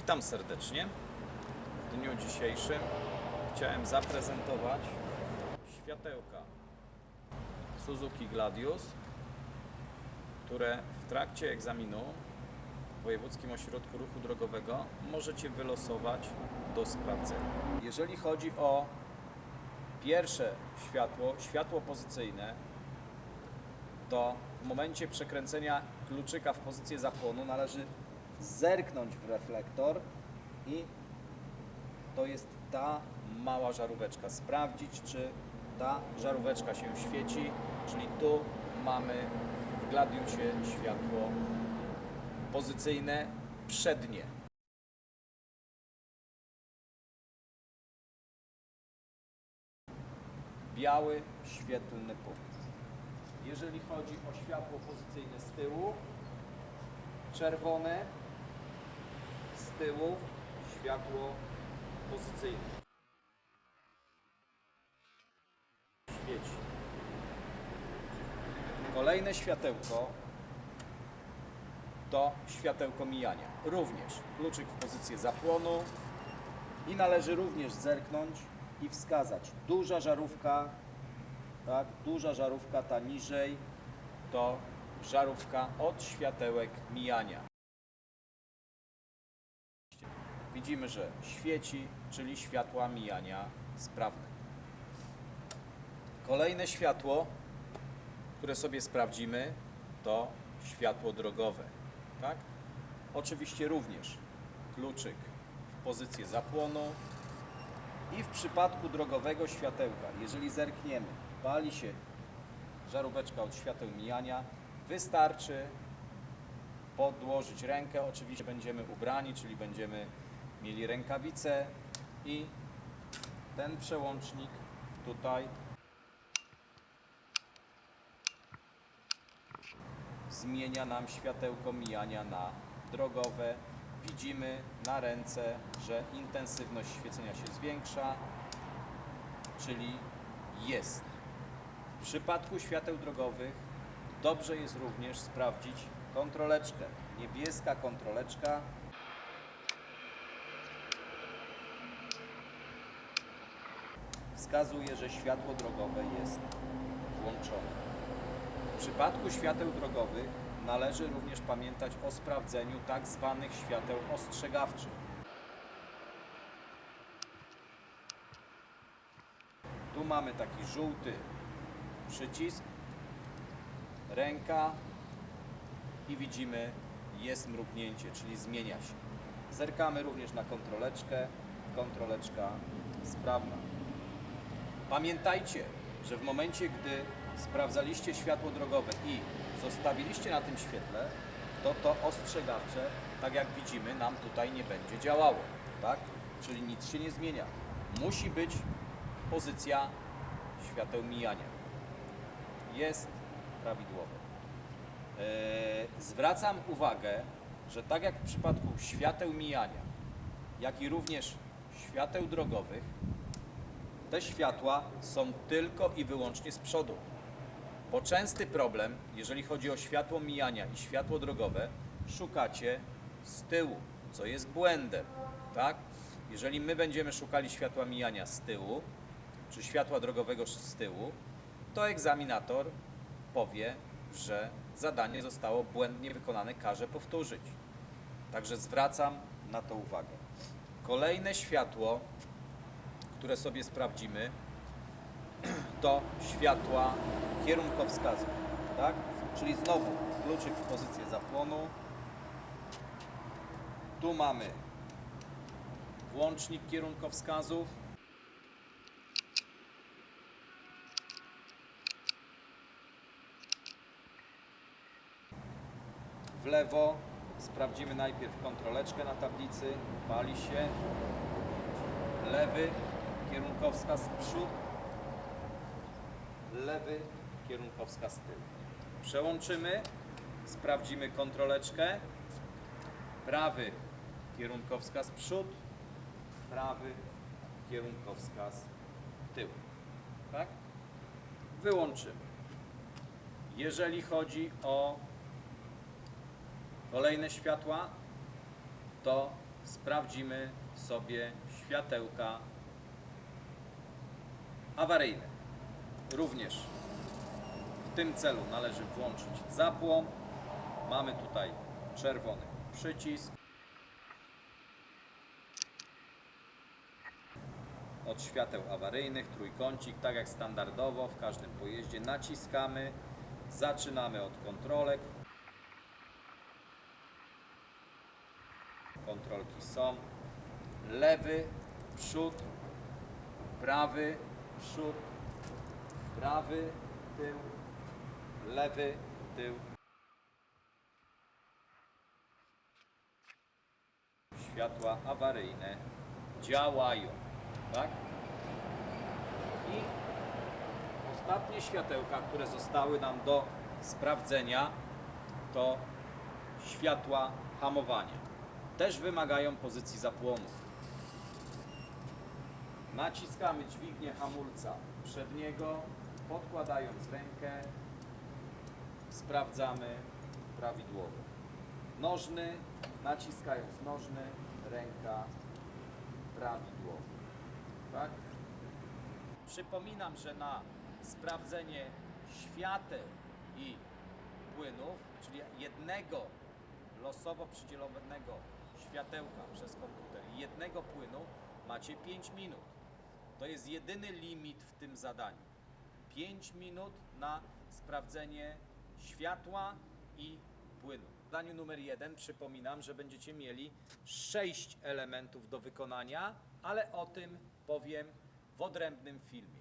Witam serdecznie. W dniu dzisiejszym chciałem zaprezentować światełka Suzuki Gladius, które w trakcie egzaminu w Wojewódzkim Ośrodku Ruchu Drogowego możecie wylosować do sprawdzenia. Jeżeli chodzi o pierwsze światło, światło pozycyjne, to w momencie przekręcenia kluczyka w pozycję zapłonu należy zerknąć w reflektor i to jest ta mała żaróweczka. Sprawdzić, czy ta żaróweczka się świeci, czyli tu mamy w Gladiusie światło pozycyjne przednie. Biały, świetlny punkt. Jeżeli chodzi o światło pozycyjne z tyłu, czerwone, tyłu światło pozycyjne. Świeci. Kolejne światełko to światełko mijania. Również kluczyk w pozycję zapłonu i należy również zerknąć i wskazać duża żarówka, tak, duża żarówka ta niżej to żarówka od światełek mijania. Widzimy, że świeci, czyli światła mijania sprawne. Kolejne światło, które sobie sprawdzimy, to światło drogowe. Tak? Oczywiście również kluczyk w pozycję zapłonu i w przypadku drogowego światełka, jeżeli zerkniemy, pali się żaróweczka od świateł mijania, wystarczy podłożyć rękę. Oczywiście będziemy ubrani, czyli będziemy mieli rękawice i ten przełącznik tutaj zmienia nam światełko mijania na drogowe. Widzimy na ręce, że intensywność świecenia się zwiększa, czyli jest. W przypadku świateł drogowych dobrze jest również sprawdzić kontroleczkę. Niebieska kontroleczka wskazuje, że światło drogowe jest włączone. W przypadku świateł drogowych należy również pamiętać o sprawdzeniu tak zwanych świateł ostrzegawczych. Tu mamy taki żółty przycisk, ręka i widzimy jest mrugnięcie, czyli zmienia się. Zerkamy również na kontroleczkę, kontroleczka sprawna. Pamiętajcie, że w momencie, gdy sprawdzaliście światło drogowe i zostawiliście na tym świetle, to to ostrzegawcze, tak jak widzimy, nam tutaj nie będzie działało, tak? Czyli nic się nie zmienia. Musi być pozycja świateł mijania. Jest prawidłowe. Eee, zwracam uwagę, że tak jak w przypadku świateł mijania, jak i również świateł drogowych, te światła są tylko i wyłącznie z przodu. Bo częsty problem, jeżeli chodzi o światło mijania i światło drogowe, szukacie z tyłu, co jest błędem, tak? Jeżeli my będziemy szukali światła mijania z tyłu, czy światła drogowego z tyłu, to egzaminator powie, że zadanie zostało błędnie wykonane, każe powtórzyć. Także zwracam na to uwagę. Kolejne światło, które sobie sprawdzimy, to światła kierunkowskazów, tak? Czyli znowu kluczyk w pozycję zapłonu. Tu mamy włącznik kierunkowskazów. W lewo sprawdzimy najpierw kontroleczkę na tablicy. Pali się. Lewy kierunkowskaz w przód. Lewy kierunkowskaz tył. Przełączymy. Sprawdzimy kontroleczkę. Prawy kierunkowskaz przód. Prawy kierunkowskaz tył. Tak? Wyłączymy. Jeżeli chodzi o kolejne światła, to sprawdzimy sobie światełka awaryjne. Również w tym celu należy włączyć zapłon. Mamy tutaj czerwony przycisk. Od świateł awaryjnych, trójkącik, tak jak standardowo w każdym pojeździe naciskamy. Zaczynamy od kontrolek. Kontrolki są. Lewy, przód, prawy, przód, prawy, tył, lewy, tył. Światła awaryjne działają, tak? I ostatnie światełka, które zostały nam do sprawdzenia, to światła hamowania. Też wymagają pozycji zapłonu. Naciskamy dźwignię hamulca przedniego, podkładając rękę, sprawdzamy prawidłowo. Nożny, naciskając nożny, ręka prawidłowo. Tak? Przypominam, że na sprawdzenie świateł i płynów, czyli jednego losowo przydzielonego światełka przez komputer i jednego płynu macie 5 minut. To jest jedyny limit w tym zadaniu. 5 minut na sprawdzenie światła i płynu. W zadaniu numer 1 przypominam, że będziecie mieli 6 elementów do wykonania, ale o tym powiem w odrębnym filmie.